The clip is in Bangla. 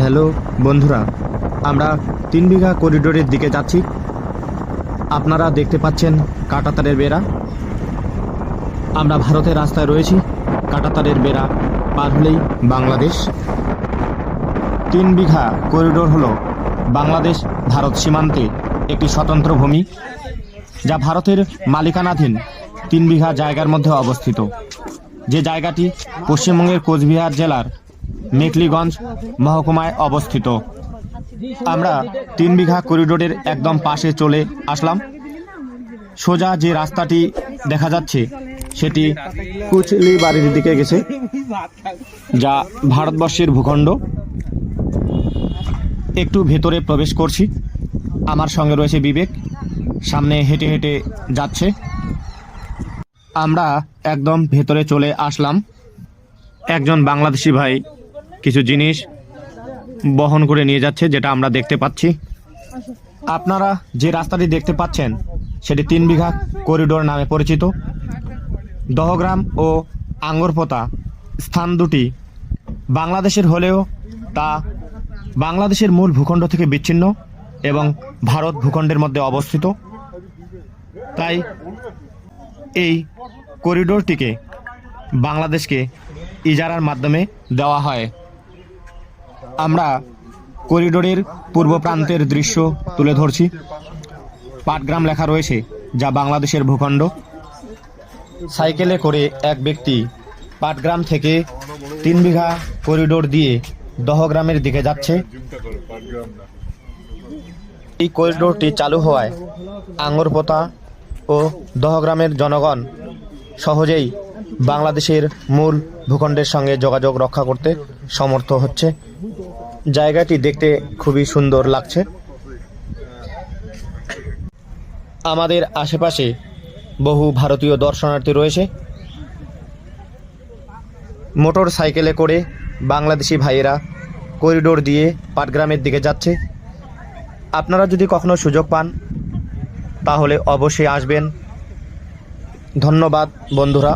হ্যালো, বন্ধুরা, আমরা তিন বিঘা করিডোরের দিকে যাচ্ছি। আপনারা দেখতে পাচ্ছেন কাটাতারের বেড়া। আমরা ভারতের রাস্তায় রয়েছি, কাটাতারের বেড়া পার হলেই বাংলাদেশ। তিন বিঘা করিডোর হল বাংলাদেশ ভারত সীমান্তে একটি স্বতন্ত্র ভূমি, যা ভারতের মালিকানাধীন তিন বিঘা জায়গার মধ্যে অবস্থিত। যে জায়গাটি পশ্চিমবঙ্গের কোচবিহার জেলার মেকলিগঞ্জ মহকুমায় অবস্থিত। আমরা তিন বিঘা করিডোরের একদম পাশে চলে আসলাম। সোজা যে রাস্তাটি দেখা যাচ্ছে, সেটি কুচলি বাড়ির দিকে গেছে, যা ভারতবর্ষের ভূখণ্ড। একটু ভেতরে প্রবেশ করছি। আমার সঙ্গে রয়েছে বিবেক, সামনে হেঁটে হেঁটে যাচ্ছে। আমরা একদম ভেতরে চলে আসলাম। একজন বাংলাদেশি ভাই কিছু জিনিস বহন করে নিয়ে যাচ্ছে, যেটা আমরা দেখতে পাচ্ছি। আপনারা যে রাস্তাটি দেখতে পাচ্ছেন, সেটি তিন বিঘা করিডোর নামে পরিচিত। দহগ্রাম ও আঙ্গরপোতা স্থান দুটি বাংলাদেশের হলেও তা বাংলাদেশের মূল ভূখণ্ড থেকে বিচ্ছিন্ন এবং ভারত ভূখণ্ডের মধ্যে অবস্থিত। তাই এই করিডোরটিকে বাংলাদেশকে ইজারার মাধ্যমে দেওয়া হয়। আমরা করিডোরের পূর্ব প্রান্তের দৃশ্য তুলে ধরছি। পাটগ্রাম লেখা রয়েছে, যা বাংলাদেশের ভূখণ্ড। সাইকেলে করে এক ব্যক্তি পাটগ্রাম থেকে তিন বিঘা করিডোর দিয়ে দহগ্রামের দিকে যাচ্ছে। এই করিডোরটি চালু হওয়ায় আঙ্গরপোতা ও দহগ্রামের জনগণ সহজেই বাংলাদেশের মূল ভূখণ্ডের সঙ্গে যোগাযোগ রক্ষা করতে সমর্থ হচ্ছে। জায়গাটি দেখতে খুবই সুন্দর লাগছে। আমাদের আশেপাশে বহু ভারতীয় দর্শনার্থী রয়েছে। মোটর সাইকেলে করে বাংলাদেশি ভাইয়েরা করিডোর দিয়ে পাটগ্রামের দিকে যাচ্ছে। আপনারা যদি কখনো সুযোগ পান, তাহলে অবশ্যই আসবেন। ধন্যবাদ, বন্ধুরা।